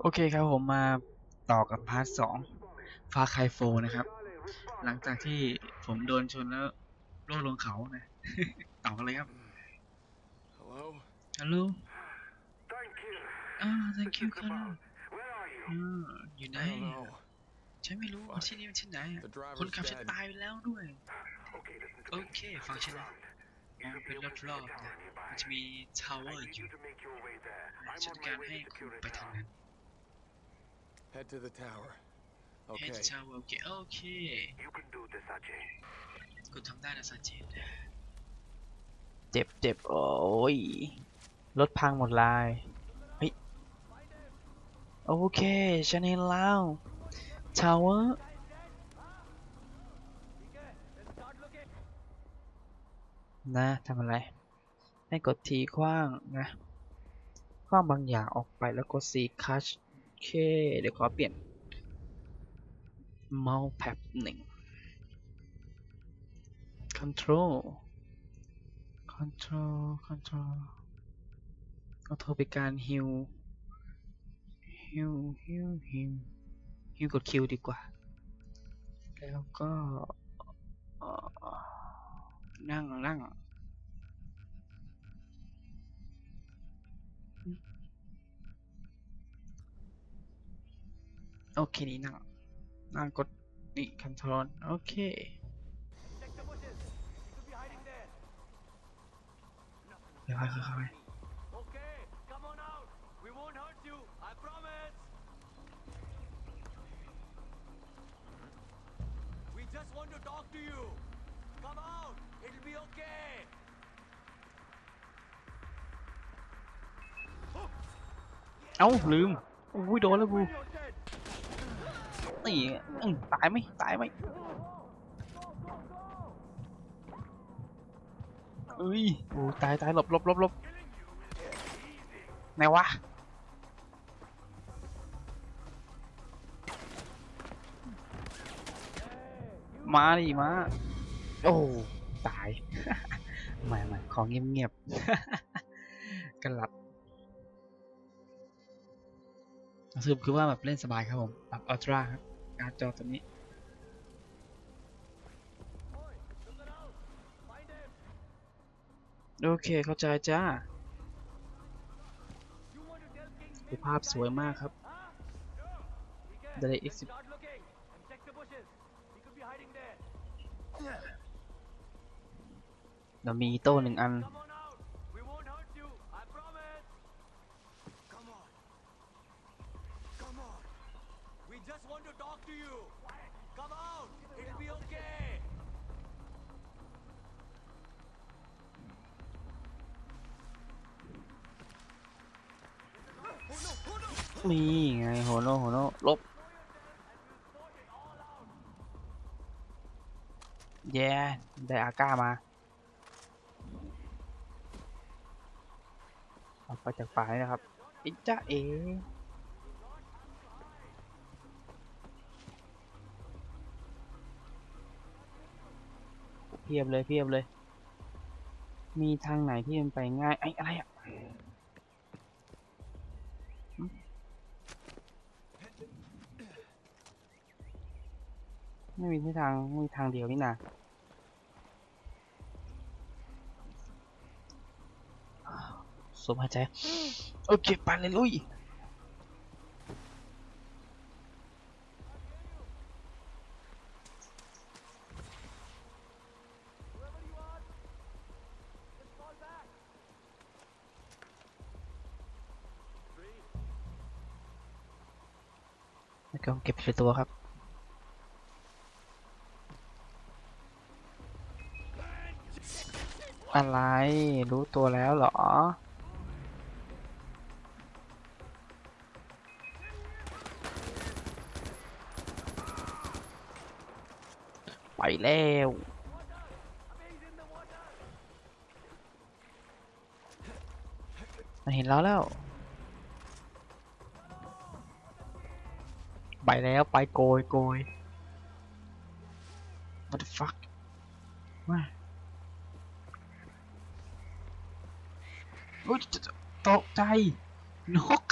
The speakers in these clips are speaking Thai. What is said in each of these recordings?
โอเคครับผมมาต่อกับพาร์ทสองฟาคายโฟนะครับ หลังจากที่ผมโดนชนแล้วร่วงลงเขานะ ต่อกันเลยครับ Hello? ฮัลโหล Thank you. อ่า thank you ครับ Where are you? อ่าอยู่ไหน I don't know. ฉันไม่รู้ว่าที่นี่มันที่ไหนอะ The คน driver's ขับฉัน dead. ตายไปแล้วด้วย Okay, listen to โอ me. เคฟังฉันนะ You มอง should เป็น be able to รอบ see a ๆนะ tower nearby. มันจะมีทาวเวอ I ร์ need อยู่ you to make your way there. ฉั I'm น on การ my ให้ way to คุณ secure ไป the ทาง tower. นั้น Head to the tower. เฮด Okay. ทาวเวอร์โอเคโอเค You can do this, Ajay. คุณทำได้นะซาจิเจ็บเจ็บโอ้ยรถพังหมดลายเฮ้ยโอเคฉันเห็นแล้วทาวเวอร์นะทำอะไร ให้กดทีคว้างนะ คว้างบางอย่างออกไปแล้วกด C คัชโอ เค เดี๋ยวขอเปลี่ยนเมาส์แพ็บหนึ่ง control control control เอาโทรไปการ heal heal heal heal heal กด Q ดีกว่า แล้วก็นั่งนั่ง โอเคนี่นั่งนั่งกดนี่ control โอเคเดี๋ยวค่อยๆเข้าไป Okay, come on out. We won't hurt you. I promise. We just want to talk to you. Come out. It'll be okay. เอ้าลืม อุ้ยโดนแล้วกู นี่อืตายไหมตายไหมเอ้ยโอ้ตายตายหลบหลบหลบหลบไหนวะมาดิมา โอ้ ตายไม่ไม่ของเงียบๆกันหลับสรุปคือว่าแบบเล่นสบายครับผมปรับอัลตร้าครับ หน้าจอตัวนี้ โอเคเข้าใจจ้าภาพสวยมากครับได้ X10 เรามีโต้หนึ่งอัน want to you. Come out. It'll be okay. นี่ไงโหโนโหโนลบ แย่ yeah, ได้อาก้ามาออกไปจากป่านะครับอิจ้าเอ พียบเลยเพียบเลย มีทางไหนที่มันไปง่ายไอ้อะไรอะไม่มีที่ทางไม่มีทางเดียวนี่นาสมหายใจ โอเคไปเลยลุย ก็เก็บไปตัวครับ อะไรรู้ตัวแล้วเหรอ ไปแล้วมันเห็นเราแล้ว ไปแล้วไปโกยโกย what the fuck ว่าอุ้ยตกใจ นก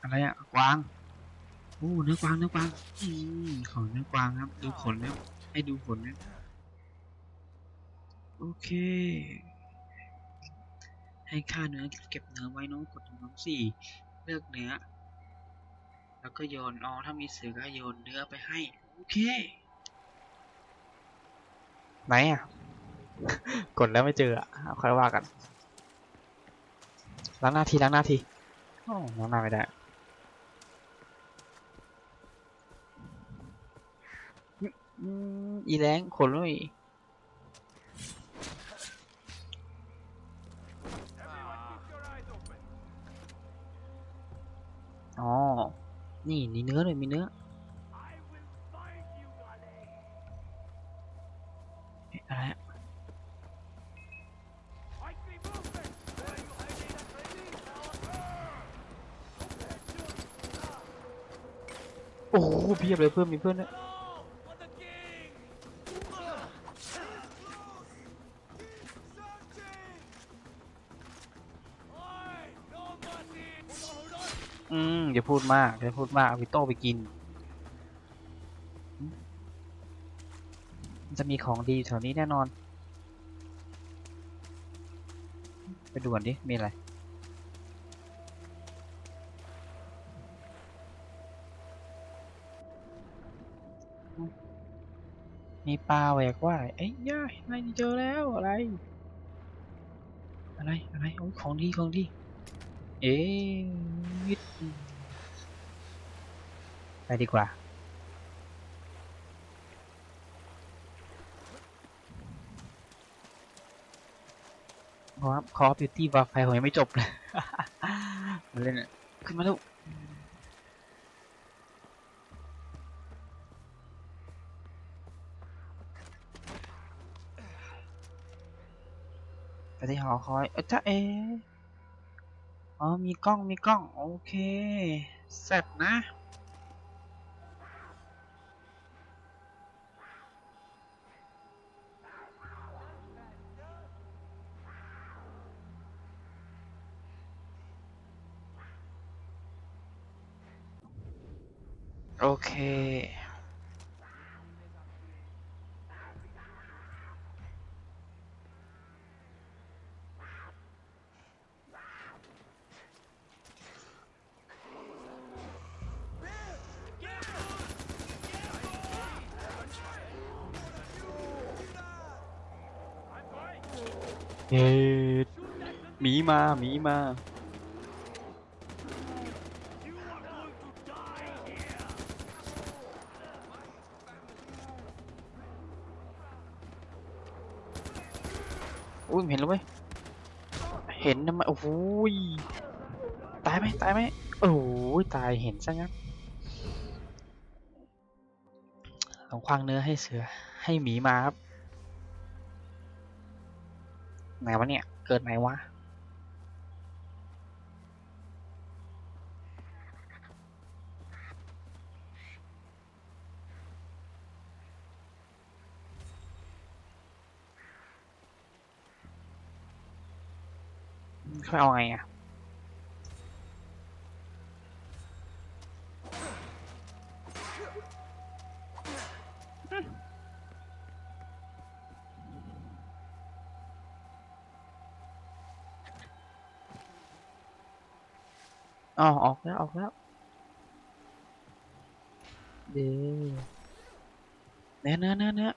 อะไรอะกวาง โอ้เนื้อกวางเนื้อกวางอืมขอเนื้อกวางครับ ดูขนแล้วให้ดูขนนะโอเค ให้ค่าเนื้อเก็บเนื้อไว้น้องกดตรงน้ำสี่เลือกเนื้อ แล้วก็โยนอ๋อถ้ามีเสือก็โยนเนื้อไปให้ โอเค ไหนอะ กดแล้วไม่เจออะเอาค่อยว่ากันล้างหน้าทีล้างหน้าทีโอ้ล้างหน้าไม่ได้อีแรงขนเลย นี่มีเนื้อเลยมีเนื้ออะอะไรอะโอ้โหเพียบเลยเพื่อนมีเพื่อนด้วย อืมอย่าพูดมากอย่าพูดมากเอาวิโต้ไปกิน จะมีของดีแถวนี้แน่นอน ไปดูก่อนดิ มีอะไร มีปลาแหวกว่ายเอ้ยย่าอะไรเจอแล้วอะไร อะไร อะไรโอ้ยของดีของดี เอ๊ไปดีกว่าเพราะว่า Call of Duty Warfare ผมยังไม่จบเลยมาเล่นอะขึ้นมาลูกไปที่หอคอยเอ้ยจ้าเอ อ๋อ มีกล้อง มีกล้อง โอเคแซ่บนะ โอเค เย้หมีมาหมีมา อุ้ยเห็นแล้วเว้ยเห็นทำไมโอ้โหยตายไหมตายไหมโอ้โหยตายเห็นซะงั้นลองควางเนื้อให้เสือให้หมีมาครับ ไหนวะเนี่ย เกิดไหนวะค่อยเอาไงอะ อ๋อออกแล้วออกแล้วเด้เนื้อเนื้อเนื้อเนื้อ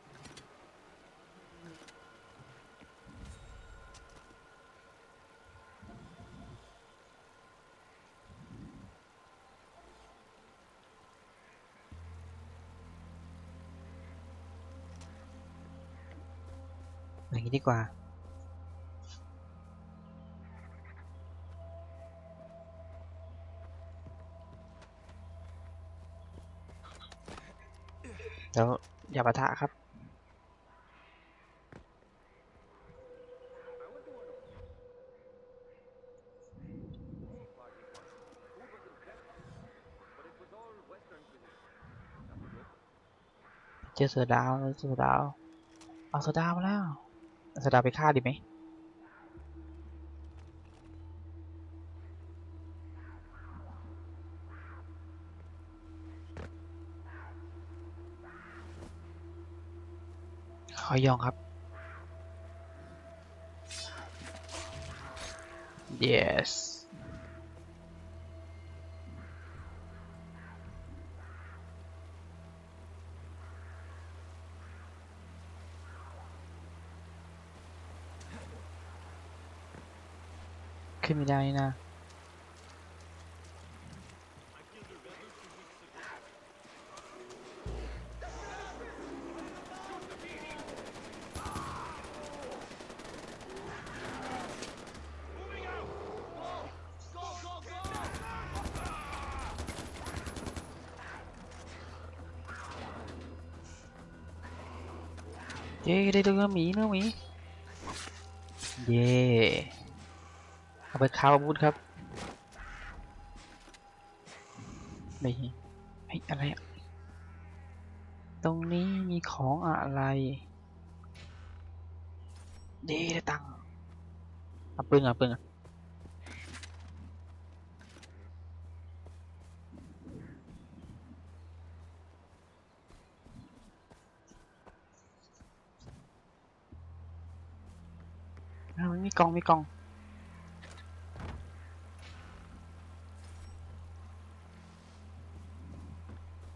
อย่างนี้ดีกว่า แล้วอย่าปะทะครับ เจอเสือดาวเจอเสือดาว เอาเสือดาวมาแล้วเอาเสือดาวไปฆ่าดีไหม คอยย่องครับ yes ขึ้นไม่ได้นะ เย้ได้เรือหมีเรือหมีเย่เอาไปคาวอาวุธครับไม่เฮ้อะไรอะตรงนี้มีของอะไร เย้ได้ตังค์เอาปืนเอาปืนอะ มีกล่องมีกล่อง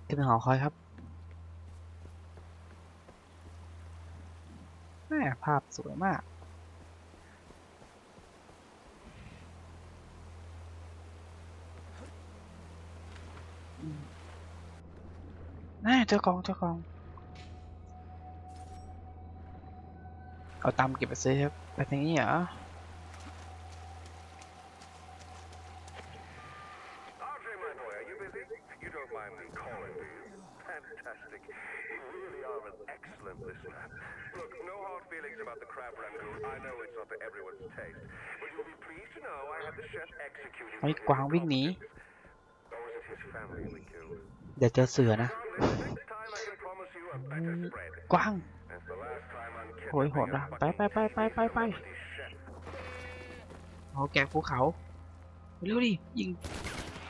ขึ้นไปหอคอยครับแม่ภาพสวยมากอืมแน่เจอกล่องเจอกล่อง เอาตามเก็บไปซื้อครับไปทางนี้เหรอ RJ, my boy, are you busy? You don't mind me calling, do you? Fantastic. You really are an excellent listener. Look, no hard feelings about the crab rangoon. I know it's not to everyone's taste. But you'll be pleased to know I had the chef executed. ไอ้กวางวิ่งหนี Or was it his family we killed? เดี๋ยวเจอเสือนะ Darling, next time I can promise you a better spread. กวาง โหยโหดละไปไปไปไปไปไปเอาแกะภูเขาเร็วดิยิง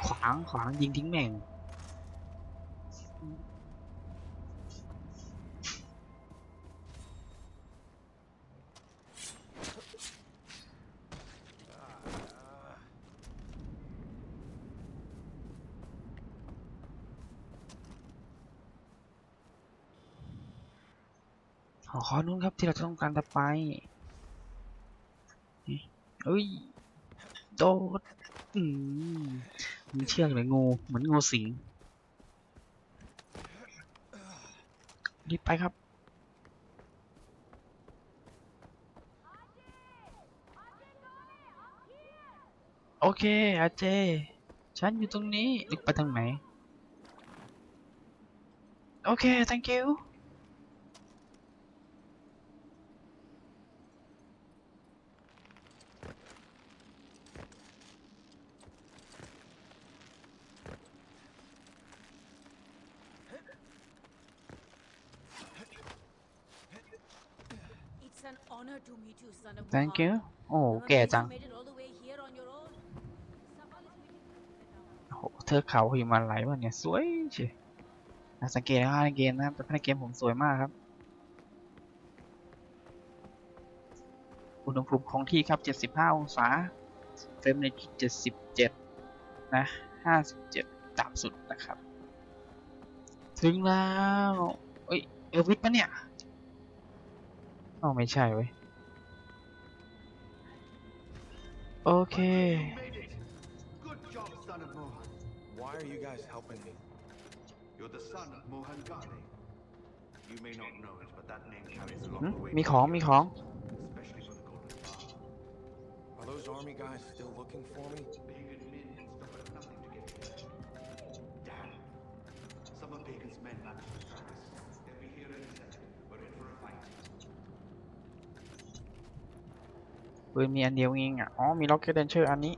ขวางขวางยิงทิ้งแม่ง หอคอยนู้นครับที่เราต้องการจะไปเอ้ย โดดอืมมีเชือกเลยงู เหมือนงูสิง รีบไปครับ โอเค อาเจ ฉันอยู่ตรงนี้ ไปทางไหน โอเค thank you It's an honor to meet you, son of thank you Muhammad. โอ้โห I'm แก่ amazed จัง you made it all the way here on your own. Someone is waiting for you. โอ้โหเธอเขาหิมาไหลวะเนี่ย สวยเชียน่าสังเกตนะครับในเกมนะครับแต่ในเกมผมสวยมากครับ อุณหภูมิคงที่ครับ 75 องศา เฟรมเรท77 นะ 57 ต่ำสุดนะครับ ถึงแล้ว เอ้ย เออร์วิทปะเนี่ยอ๋อไม่ใช่เว้ย โอเค made it! Good job, son of Mohan. Why are you guys helping me? You're the son of Mohan Ghani. You may not know it, but that name carries a หึ lot of weight. มีของ มีของ ปืนมีอันเดียวเองอะ อ๋อ มีล็อกเก็ตเดนเชอร์อันนี้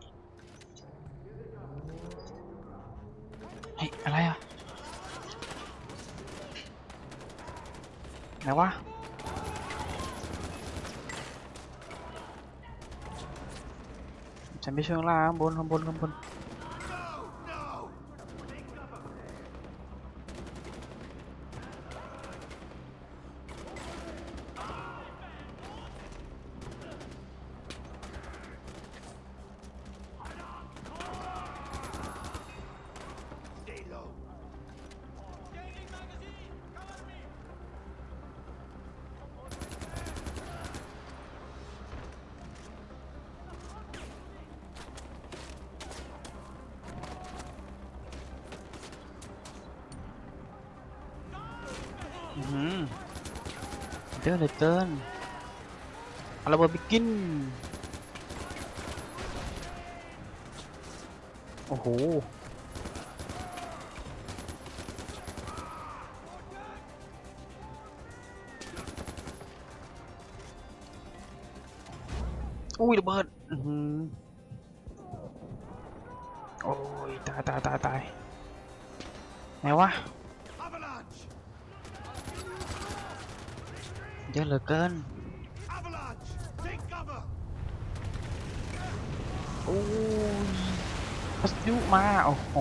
เฮ้ย อะไรอะ ไหนวะ ฉันไปช่วงล่างข้างบนข้างบนข้างบน I อื้อหือ เยอะเหลือเกินเอาระเบิดไปกิน โอ้โห อุ้ยระเบิดโอ้ย ตายตายตายตายไหนวะ เยอะเหลือเกิน Avalanche! Take cover! โอ้ยพัสดุมา โอ้โห